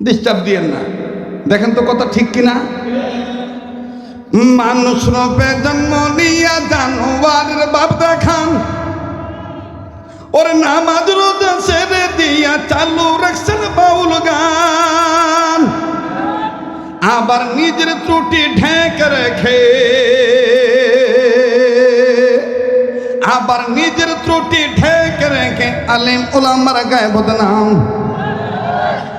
Disturb দিয়েন না। দেখেন তো কথা ঠিক কিনা? মানুষ রূপে জন্ম নিয়া জানোয়ারের বাপ দেখান। ওর নামাজ রোজা ছেড়ে দিয়া চালু রাখছেন বাউল গান। আবার নিজের ত্রুটি ঢেক রেখে আবার নিজের ত্রুটি ঢেক রেখে আলিম ওলামার গায়ে বদনাম।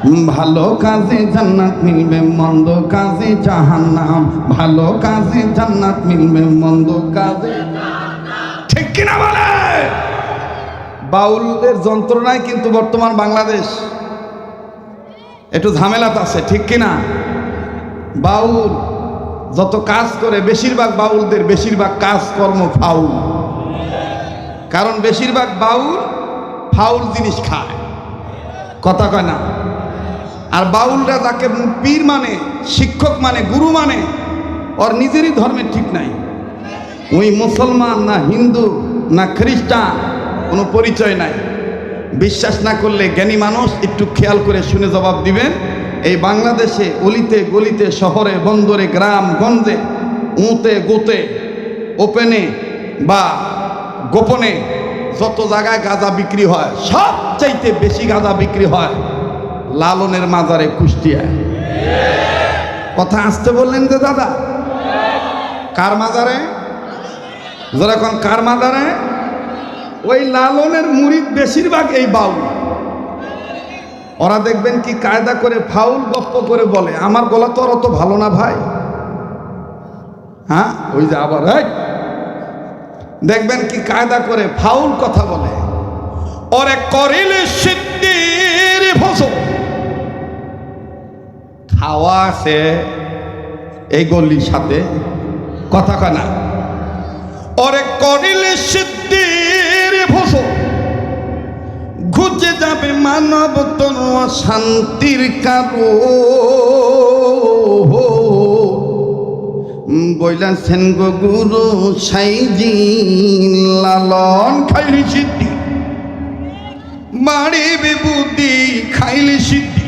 ভালো কাজে জান্নাত মিলবে, মন্দ কাজে জাহান্নাম। ভালো কাজে জান্নাত মিলবে, মন্দ কাজে ঠিক কিনা বলে? বাউলের যন্ত্রণায় কিন্তু বর্তমান বাংলাদেশ একটু ঝামেলাত আছে, ঠিক কিনা? বাউল যত কাজ করে, বেশিরভাগ বাউলদের বেশিরভাগ কাজকর্ম ফাউল। কারণ বেশিরভাগ বাউল ফাউল জিনিস খায়। কথা কয় না? আর বাউলরা যাকে পীর মানে শিক্ষক মানে গুরু মানে ওর নিজেরই ধর্মের ঠিক নাই। ওই মুসলমান না হিন্দু, না খ্রিস্টান, কোনো পরিচয় নাই। বিশ্বাস না করলে জ্ঞানী মানুষ একটু খেয়াল করে শুনে জবাব দিবেন এই বাংলাদেশে অলিতে, গলিতে, শহরে, বন্দরে, গ্রাম, গঞ্জে, উঁতে, গোতে, ওপেনে বা গোপনে যত জায়গায় গাঁজা বিক্রি হয়, সবচাইতে বেশি গাঁজা বিক্রি হয়। লালনের মাজারে কুষ্টিয়ায় কথা আসতে বললেন যে দাদা, কার মাজারে? যেরকম কার মাজারে? ওই লালনের মুড়ি বেশিরভাগ এই বাউল। ওরা দেখবেন কি কায়দা করে ফাউল গপ্প করে বলে, আমার গলা তো আর অত ভালো না ভাই। হ্যাঁ? ওই যে আবার দেখবেন কি কায়দা করে ফাউল কথা বলে। ওরে করিলে সিদ্ধির ফসল খাওয়া আছে, এই গলির সাথে কথা কয় না। ওরে করিলে সিদ্ধির ফসল ঘুচে যাবে মানব তনুয়া শান্তির কারও। বইলাছেন গো গুরু সাইজি লালন খাইলি সিদ্ধি। বাড়িবে বুদ্ধি খাইলে সিদ্ধি।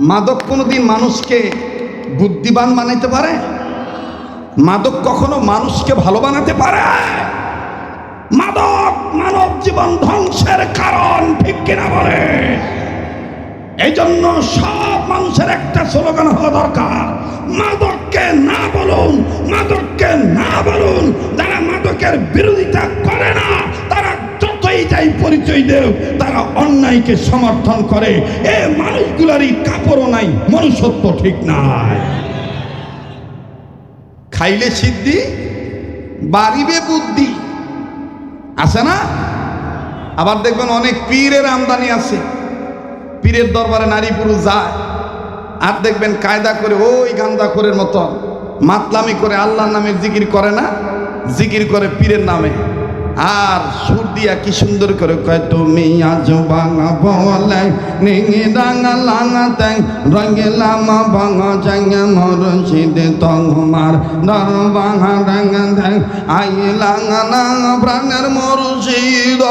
মাদক কোনোদিন মানুষকে বুদ্ধিবান বানাইতে পারে? মাদক কখনো মানুষকে ভালো বানাতে পারে? মাদক মানব জীবন ধ্বংসের কারণ, ঠিক কিনা বলে? এই জন্য সব মানুষের একটা স্লোগান হওয়া দরকার। মাদককে না বলুন, মাদককে না বলুন, যারা মাদকের বিরোধিতা করে না যতই যাই পরিচয় দেও, তারা অন্যায়কে সমর্থন করে। এ মানুষগুলারই কাপড়ও নাই, মনুষ্যত্ব ঠিক নাই। খাইলে সিদ্ধি, বাড়িবে বুদ্ধি। আছে না? আবার দেখবেন অনেক পীরের আমদানি আছে। পীরের দরবারে নারী পুরুষ যায়। আর দেখবেন কায়দা করে ওই গান্দাখোরের মতন, মাতলামি করে আল্লাহর নামে জিকির করে না? জিকির করে পীরের নামে। আর সুর দিয়া কি সুন্দর করে কয়, তুমি আজ বাঙা বলে, নিঙে ডাঙা লাঙা ট্যাং রঙে লামা বাঙা জাঙ্গা মর সিদে তংমার দর বাঙা ডাঙ্গা ট্যাং আই লাঙা লাঙা প্রাণের মর সিদ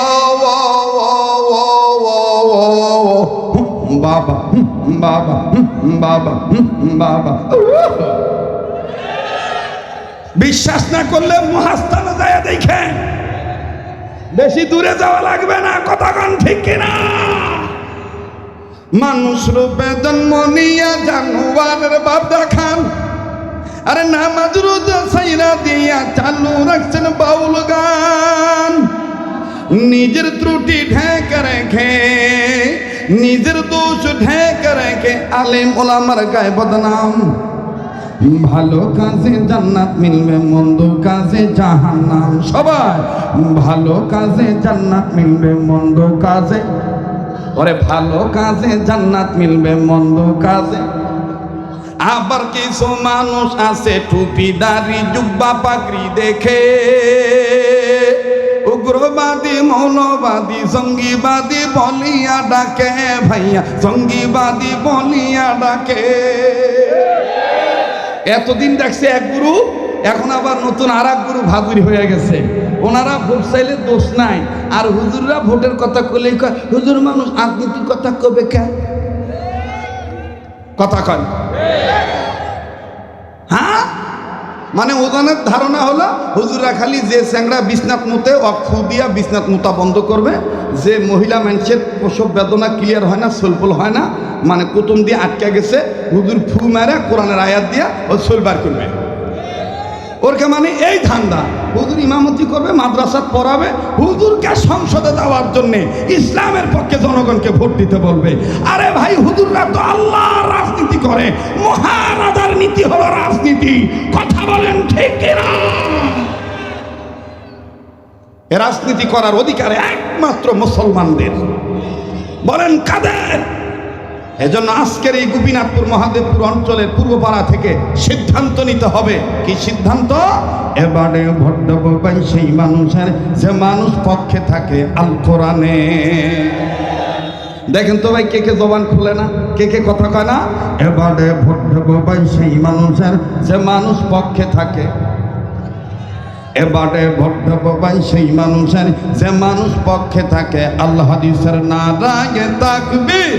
বাবা বাবা বাবা বাবা বিশ্বাস না করলে মহাস্থানে যায় দেখেন। বেশি দূরে যাওয়া লাগবে না কথাক্ষণ ঠিক কিনা? মানুষ রূপে জন্ম নিয়া জানোয়ারের বাপ দেখান। আরে নামাজ রোজা সাইরা দিয়া চালু রাখছেন বাউল গান। নিজের ত্রুটি ঢেক রেখে, নিজের দোষ ঢেক রেখে আলেম ওলামার গায়ে বদনাম। ভালো কাজে জান্নাত মিলবে, মন্দ কাজে জাহান্নাম। সবাই, ভালো কাজে জান্নাত মিলবে, মন্দ কাজে। ওরে, ভালো কাজে জান্নাত মিলবে, মন্দ কাজে। আবার কিছু মানুষ আছে টুপি দাড়ি জুব্বা পাগড়ি দেখে। উগ্রবাদী, মৌলবাদী সঙ্গীবাদী বলিয়া ডাকে ভাইয়া সঙ্গীবাদী বলিয়া ডাকে। এতদিন দেখছে এক গুরু, এখন আবার নতুন আর এক গুরু ভাদুরি হয়ে গেছে। ওনারা ভোট চাইলে দোষ নাই। আর হুজুররা ভোটের কথা কইলেই কয়, হুজুর মানুষ রাজনীতির কথা কবে কে? কথা কয়। হ্যাঁ? মানে ওজনের ধারণা হলো হুজুরা খালি যে চ্যাংরা বিছনাত মুতে অক্ষু দিয়া বিছনাত মুতা বন্ধ করবে, যে মহিলা মানুষের প্রসব বেদনা ক্লিয়ার হয় না সোলপোল হয় না মানে কুতুম দিয়ে আটকে গেছে, হুজুর ফু মারে কোরআনের আয়াত দিয়া ও সোলবার করবে। ওরকে মানে এই ধান্দা, হুজুর ইমামতি করবে, মাদ্রাসা পড়াবে, হুজুরকে সংসদে দেওয়ার জন্য ইসলামের পক্ষে জনগণকে ভোট দিতে বলবে। আরে ভাই, হুজুররা তো আল্লাহ রাজনীতি করে। মহারাজার নীতি হলো রাজনীতি। কথা বলেন ঠিক রাজনীতি করার অধিকার একমাত্র মুসলমানদের। বলেন কাদের? এজন্য আজকের এই গোপীনাথপুর মহাদেবপুর অঞ্চলের পূর্বপাড়া থেকে সিদ্ধান্ত নিতে হবে। কি সিদ্ধান্ত? এবারে ভোট সেই মানুষের, যে মানুষ পক্ষে থাকে আল কোরআনে। দেখেন তো ভাই, কে কে জবান খুলে না? কে কে কথা কয় না? এবারে ভোট সেই মানুষের, যে মানুষ পক্ষে থাকে। এবারে ভোট সেই মানুষের, যে মানুষ পক্ষে থাকে। আল্লাহ হাদিসের রাগে তাকবীর।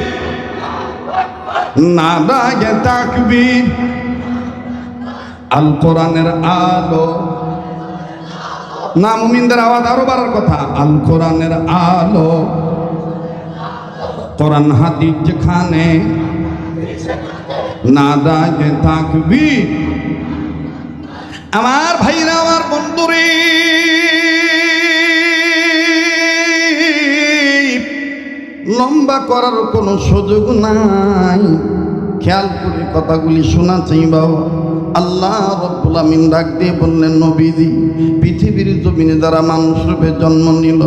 নারায় তাকবীর। আল কোরআনের আলো। না, মুমিনদের আওয়াজ আরও বাড়ার কথা। আল কোরআনের আলো। কোরআন হাদিস যেখানে নারায় তাকবীর। আমার ভাইরা, আমার বন্ধুরে। লম্বা করার কোনো সুযোগ নাই। খেয়াল করে কথাগুলি শোনা চাই বাবা আল্লাহ রব্বুল ডাক দিয়ে বললেন, নবীজি, পৃথিবীর জমিনে যারা মানুষ রূপে জন্ম নিল,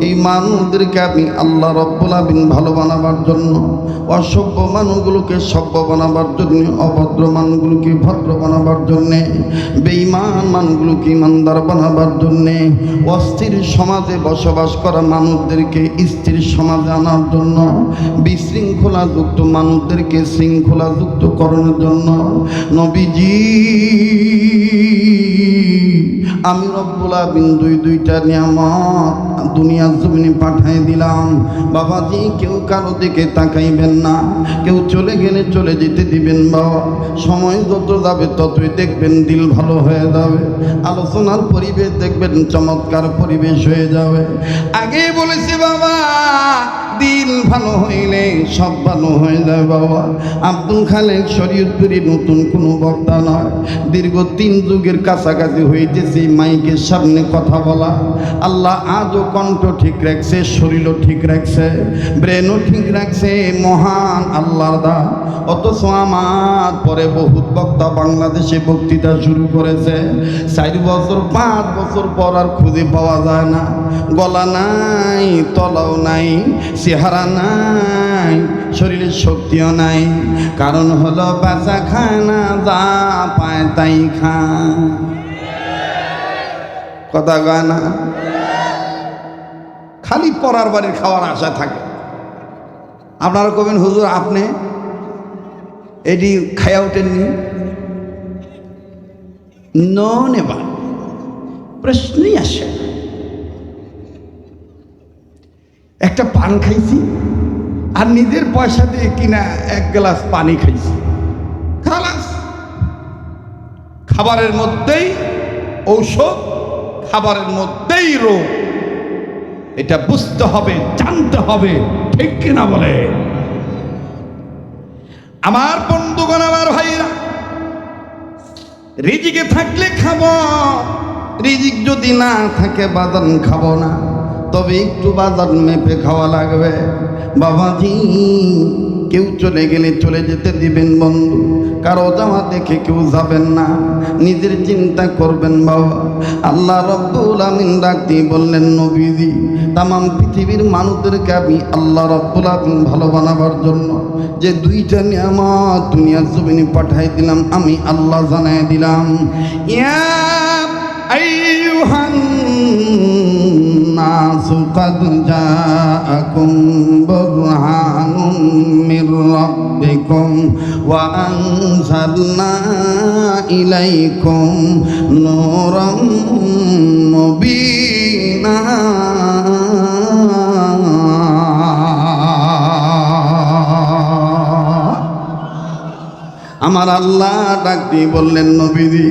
এই মানুষদেরকে আমি আল্লাহ রব্বুল ভালো বানাবার জন্য, অসভ্য মানুষগুলোকে সভ্য বানাবার জন্য, অভদ্র মানুষগুলোকে ভদ্র বানাবার জন্যে, বেঈমান মানুষগুলোকে ইমানদার বানাবার জন্যে, অস্থির সমাজে বসবাস করা মানুষদেরকে স্থির সমাজে আনার জন্য, বিশৃঙ্খলাযুক্ত মানুষদেরকে শৃঙ্খলাযুক্ত করানোর জন্য, নবীজি আমি রব্বুল আমিন দুই দুইটা নিয়ামত দুনিয়ার জমিনে পাঠাই দিলাম। বাবাজি, কেউ কারও দিকে তাকাইবেন না। কেউ চলে গেলে চলে যেতে দিবেন বাবা সময় যত যাবে ততই দেখবেন দিল ভালো হয়ে যাবে। আলোচনার পরিবেশ দেখবেন চমৎকার পরিবেশ হয়ে যাবে। আগেই বলেছি বাবা হইলে সব ভালো হয়ে যায় বাবা। আব্দুল খালেক শরীয়তপুরি নতুন কোনো বক্তা নয়। দীর্ঘ তিন যুগের কাছাকাছি হইতেছে মাইকের সামনে কথা বলা। আল্লাহ আজও কণ্ঠ ঠিক রাখছে, শরীরও ঠিক রাখছে, ব্রেনও ঠিক রাখছে, মহান আল্লাহর দা। অথচ আমার পরে বহুত বক্তা বাংলাদেশে বক্তৃতা শুরু করেছে। চার বছর, পাঁচ বছর পর আর খুঁজে পাওয়া যায় না। গলা নাই, তলাও নাই, চেহারা নাই, শরীরের শক্তিও নাই। কারণ হলো বাঁচা খায় না যা পায় তাই খা। কথা কয় না? খালি পরার বাড়ির খাওয়ার আশা থাকে। আপনারা কবেন, হুজুর, আপনি এটি খাইয়া ওঠেননি নেবা। প্রশ্নই আসে না। একটা পান খাইছি আর নিজের পয়সা দিয়ে কিনা এক গ্লাস পানি খাইছি। খাবারের মধ্যেই ঔষধ, খাবারের মধ্যেই রোগ। এটা বুঝতে হবে, জানতে হবে, ঠিক কিনা বলে? আমার বন্ধুগণ, আমার ভাইরা রিজিকে থাকলে খাব, রিজিক যদি না থাকে বাদাম খাব না। তবে একটু বাজার মেপে খাওয়া লাগবে। বাবাজি, কেউ চলে গেলে চলে যেতে দিবেন বন্ধু। কারও জামা দেখে কেউ যাবেন না। নিজের চিন্তা করবেন বাবা। আল্লাহ রব্বুল আমিন ডাক দিয়ে বললেন, নবীজি তাম পৃথিবীর মানুষদেরকে আমি আল্লাহ রব্বুল আমিন ভালো বানাবার জন্য যে দুইটা নিয়ামত দুনিয়ার জমিনে পাঠাই দিলাম, আমি আল্লাহ জানাই দিলাম। ইয়া الناس قد جاءكم برهان من ربكم وأنزلنا إليكم نورا আল্লাহ ডাক দিয়ে বললেন নবীদি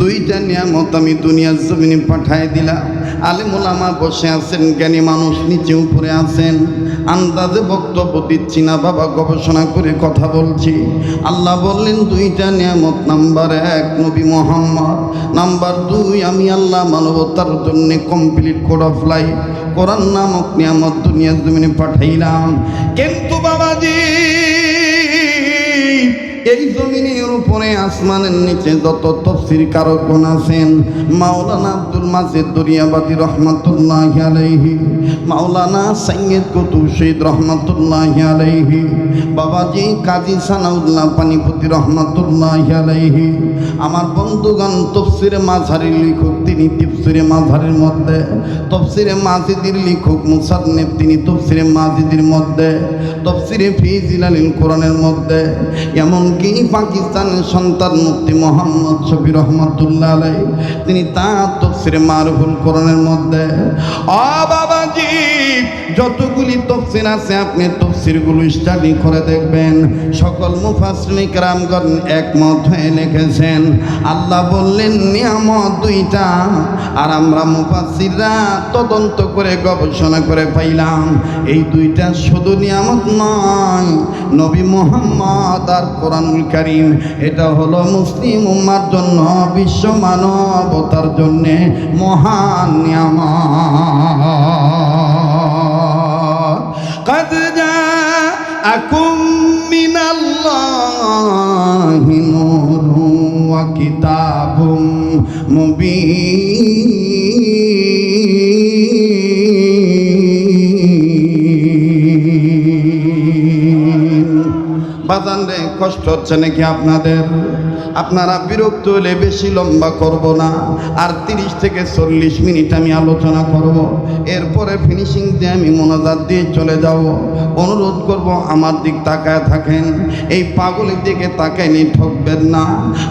দুইটা নিয়ামত আমি দুনিয়ার জমিনে পাঠায় দিলাম। আলিমুল আমার বসে আছেন, জ্ঞানী মানুষ নিচে উপরে আছেন। আন্দাজে বক্তব্য দিচ্ছি না, বাবা গবেষণা করে কথা বলছি। আল্লাহ বললেন, দুইটা নিয়ামত, নাম্বার এক, নবী মোহাম্মদ। নাম্বার দুই, আমি আল্লাহ মানবতার জন্য complete code of life Quran নামক নিয়ামত দুনিয়ার জমিনে পাঠাইলাম। কিন্তু বাবাজি এই জমিনের উপরে আসমানের নিচে যত তফসির কারকগণ আছেন, মাওলানা আব্দুল মাজিদ দরিয়াবাদী রহমতুল্লাহ আলাইহি, মাওলানা সৈয়দ কুতুব শহীদ রহমতুল্লাহ আলাইহি, বাবাজি কাজী সানাউল্লাহ পানিপতি রহমতুল্লাহ আলাইহি, আমার বন্ধুগণ তফসিরে মাঝারি লেখক, তিনি তফসিরে মাঝারির মধ্যে, তফসিরে মাজিদির লেখক মুসান্নেব, তিনি তফসিরে মাজিদির মধ্যে, তফসিরে ফিজিলালিল কোরআনের মধ্যে এমনকি পাকিস্তানের সন্তান মুক্তি মোহাম্মদ শফি রহমতুল্লাহ তিনি তার তফসিরে মারুফুল কোরআনের মধ্যে অ বাবাজি, যতগুলি তফসির আছে আপনি তফসিরগুলো স্টাডি করে দেখবেন। সকল মুফাসরিক রামগণ একমত হয়ে লিখেছেন। আল্লাহ বললেন, নিয়ামত দুইটা। আর আমরা মুফাসিররা তদন্ত করে, গবেষণা করে পাইলাম, এই দুইটা শুধু নিয়ামত নয়। নবী মোহাম্মদ আর কোরআনুল করিম, এটা হলো মুসলিম উম্মার জন্য বিশ্ব মানবতার জন্যে মহান কদ কিতাবুম মুবিন বাজান কষ্ট হচ্ছে নাকি আপনাদের? আপনারা বিরক্ত হলে বেশি লম্বা করব না। আর তিরিশ থেকে চল্লিশ মিনিট আমি আলোচনা করব। এরপরে ফিনিশিং দিয়ে আমি মোনাজাত দিয়ে চলে যাব। অনুরোধ করব আমার দিক তাকায় থাকেন। এই পাগলের দিকে তাকায়নি ঠকবেন না।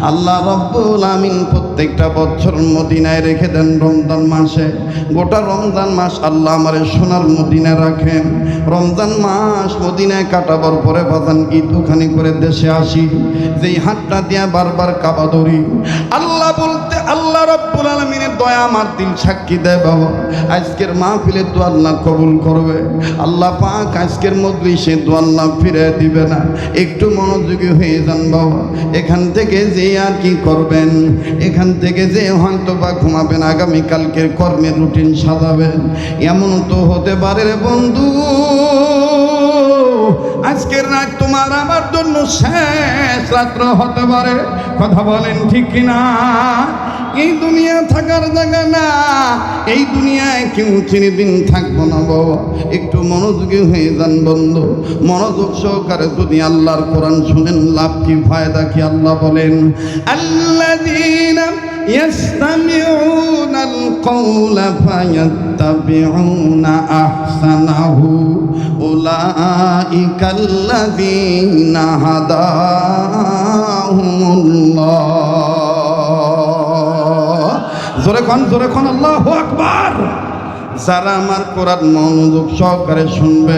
আল্লাহ রব্বুল আমিন প্রত্যেকটা বছর মদিনায় রেখে দেন রমজান মাসে। গোটা রমজান মাস আল্লাহ আমার সোনার মদিনায় রাখেন। রমজান মাস মদিনায় কাটাবার পরে বাজান ঈদ ওখানে করে দেশে আসি। যেই হাতটা দিয়া বারবার কাবা ধরি। আল্লাহ বলতে, আল্লাহ রব্বুল আলমিনের দয়া আমার দিল, সাক্ষী দেয় বাবা। আজকের মাহফিলে তো আল্লাহ কবুল করবে। আল্লাহ পাক আজকের মজলিসে তো আল্লাহ ফিরে দিবে না। একটু মনোযোগী হয়ে যান বাবা। এখান থেকে যে আর কি করবেন? এখান থেকে যে হয়তো বা ঘুমাবেন, আগামীকালকের কর্মের রুটিন সাজাবেন। এমন তো হতে পারে বন্ধু। আজকের রাত তোমার আমার জন্য শেষ রাত্র হতে পারে। কথা বলেন ঠিক কিনা? এই দুনিয়া থাকার জায়গা না, এই দুনিয়ায় কেউ চিনিদিন থাকব না বাবা একটু মনোযোগী হয়ে যান বন্ধু। মনোযোগ সহকারে যদি আল্লাহর কোরআন শুনেন, লাভ কি, ফায়দা কি, আল্লাহ বলেন আল্লাহ يستمعون القول فيتبعون أحسنه أولئك الذين هداهم الله জোরে খন জোরে খন আল্লাহু আকবার যারা আমার কোরআন মনোযোগ সহকারে শুনবে